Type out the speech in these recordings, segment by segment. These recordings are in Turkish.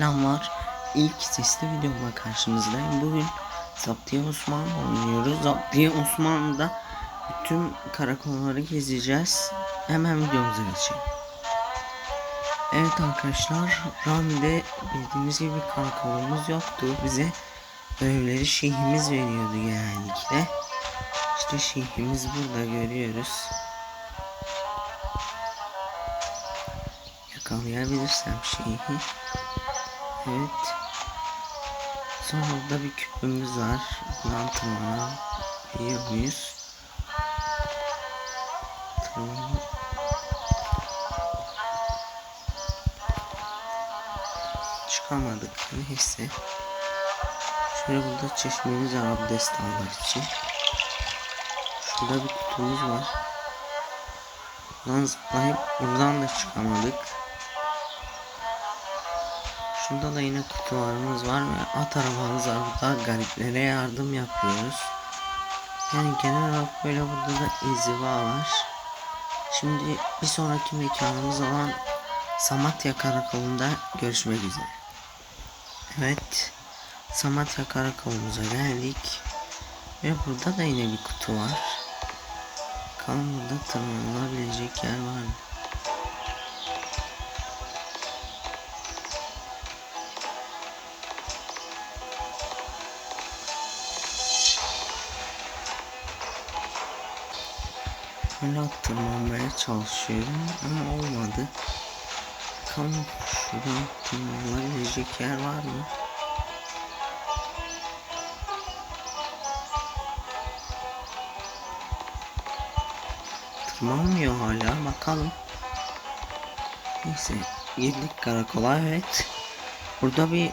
selamlar. İlk sesli videomla karşınızdayım. Bugün Zaptiye Osman oynuyoruz. Zaptiye Osman'da bütün karakolları gezeceğiz. Hemen videomuza geçelim. Evet arkadaşlar, Rami'de bildiğiniz gibi karakolumuz yoktu. Bize görevleri şeyhimiz veriyordu genellikle. İşte şeyhimiz burada görüyoruz. Yakalayabilirsem şeyhi. Evet. Sonra da bir küpümüz var. Buradan tırmanabiliyor muyuz? Tırman. Çıkamadık. Neyse. Şöyle burada çeşmemiz var abdest almak için. Şurada bir kutumuz var. Buradan zıplayıp buradan da çıkamadık. Şurada da yine kutularımız var ve at arabamız var. Burada gariplere yardım yapıyoruz. Yani genel olarak böyle burada da inziva var. Şimdi bir sonraki mekanımız olan Samatya Karakolu'nda görüşmek üzere. Evet. Samatya Karakolumuza geldik. Ve burada da yine bir kutu var. Bakalım burada tırmanılabilecek yer var mı? Hala tırmanmaya çalışıyorum ama olmadı. Bakalım şuradan tırmanılabilecek yer var mı? Tırmanmıyor hala bakalım. Neyse girdik karakola evet. Burada bir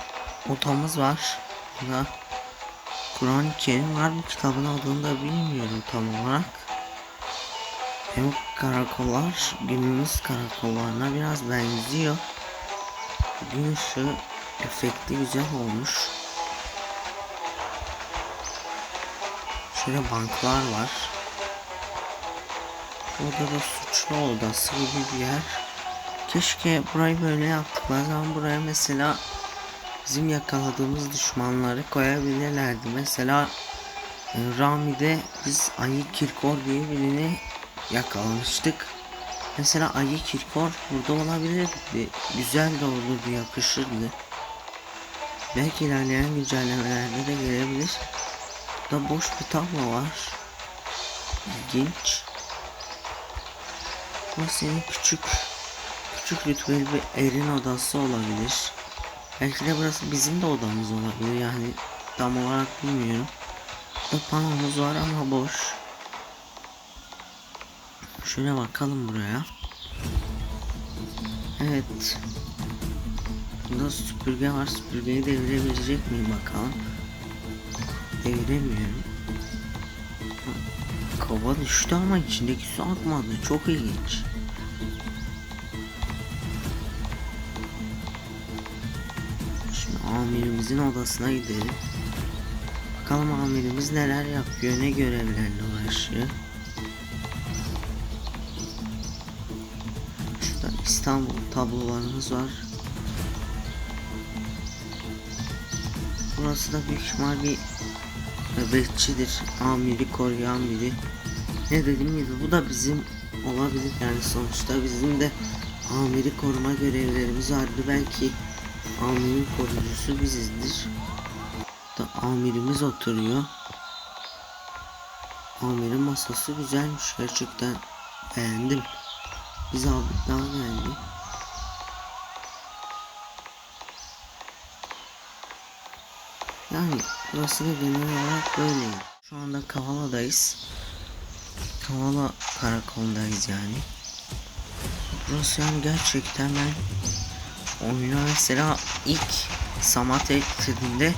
otamız var. Burada Kur'an-ı Kerim var. Bu kitabın adını da bilmiyorum tam olarak. Hem karakollar günümüz karakollarına biraz benziyor. Gün ışığı efekti güzel olmuş. Şöyle banklar var. Burada da suçlu odası gibi bir yer. Keşke burayı böyle yaptıkları zaman buraya mesela bizim yakaladığımız düşmanları koyabilirlerdi. Mesela e, Rami'de biz Ayı Kirkor diye birini yakalamıştık. Mesela Ayı Kirkor burada olabilirdi. Güzel de olurdu, yakışırdı. Belki ilerleyen güncellemelerde de gelebilir. Burada boş bir tablo var. İlginç. Bu senin küçük küçük rütbeli bir erin odası olabilir. Belki de burası bizim de odamız olabilir yani tam olarak bilmiyorum. Burada panomuz var ama boş. Şöyle bakalım buraya. Evet. Burada süpürge var. Süpürgeyi devirebilecek miyim bakalım. Deviremiyorum. Kova düştü ama içindeki su akmadı. Çok ilginç. Şimdi amirimizin odasına gidelim. Bakalım amirimiz neler yapıyor, ne görevlerle uğraşıyor. İstanbul tablolarımız var. Burası da büyük ihtimal bir nöbetçidir. Amiri koruyan biri. Ne dediğim gibi bu da bizim olabilir yani sonuçta bizim de amiri koruma görevlerimiz vardı. Belki amirin koruyucusu bizizdir. Da amirimiz oturuyor. Amirin masası güzelmiş gerçekten beğendim. Biz abi daha geldi. Yani burası da genel olarak böyle. Şu anda Kavala'dayız. Kavala karakolundayız yani. Burası yani gerçekten ben oyuna mesela ilk Samat eklediğimde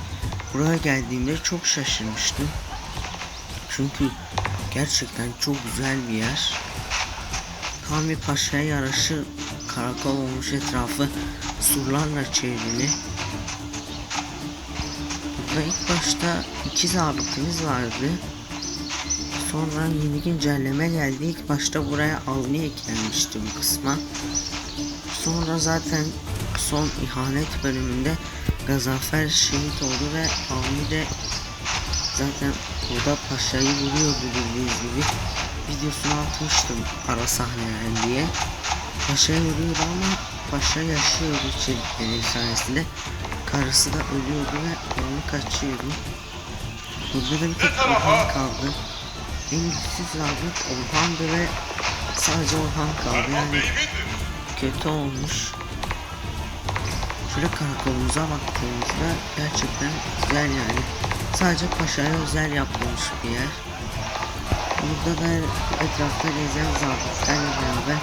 buraya geldiğimde çok şaşırmıştım. Çünkü gerçekten çok güzel bir yer. Tam bir paşaya yaraşı karakol olmuş etrafı surlarla çevrili. Burada ilk başta iki zabitimiz vardı. Sonra yeni güncelleme geldi. İlk başta buraya avni eklenmişti bu kısma. Sonra zaten son ihanet bölümünde Gazanfer şehit oldu ve Avni de zaten burada paşayı vuruyordu bildiğiniz gibi. Videosunu atmıştım ara sahneler diye. Paşayı vuruyordu ama paşa yaşıyordu içerikleri sayesinde. Karısı da ölüyordu ve onu kaçıyordu. Burada da bir tek Orhan kaldı. En güçsüz zabıt Orhan'dı ve sadece Orhan kaldı yani kötü olmuş. Şöyle karakolumuza baktığımızda gerçekten güzel yani. Sadece paşaya özel yapılmış bir yer. Burada da etrafta gezen zabıtlarla beraber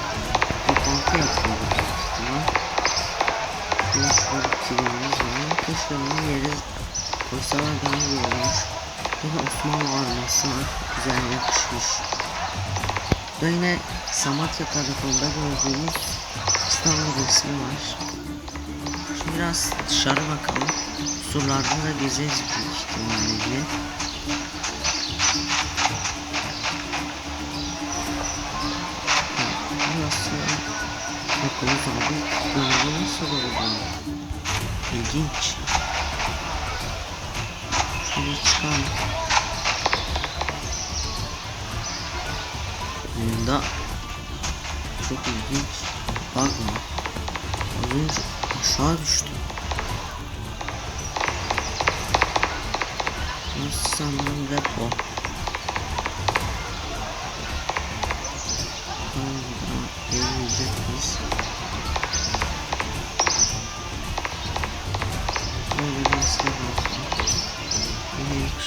toplantı yapıyoruz şurada bir kilimimiz var. Onun yeri koysalar daha iyi olmuş. Yine Osmanlı arması. Güzel yakışmış. Burada yine Samatya karakolunda gördüğümüz İstanbul resmi var. Şimdi biraz dışarı bakalım. Surlarda da gezeriz Bakalım abi. Böyle nasıl oldu? İlginç. Şöyle çıkalım. Bunda çok ilginç. Bakma. Az önce aşağı düştü. Burası sanırım depo.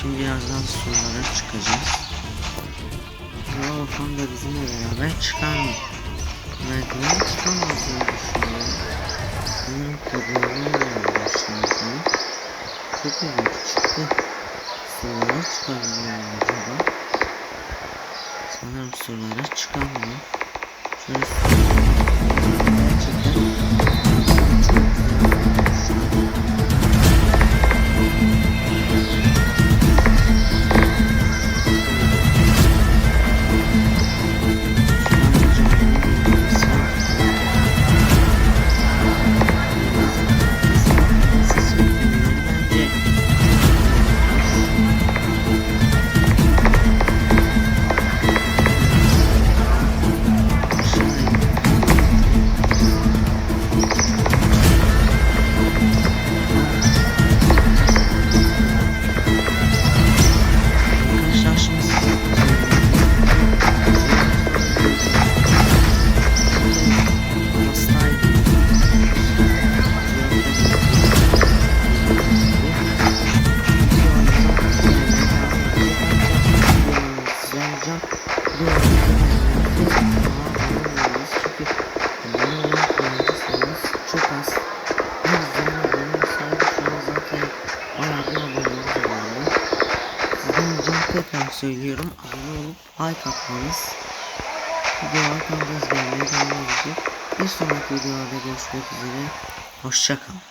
Şimdi birazdan sulara çıkacağız. Orhan da bizimle beraber çıkar mı? Merdiven çıkamaz diye düşünüyorum. Bunun kodlarını uğraştırdım. Çok ilginç çıktı. Sulara çıkabiliyor mu acaba? Sanırım sulara çıkamıyor. Şöyle Gerçekten çok söylüyorum. Abone olup like atmanız. Videolar kanalımız gelmeye devam edecek. Bir sonraki videolarda görüşmek üzere. Hoşçakalın.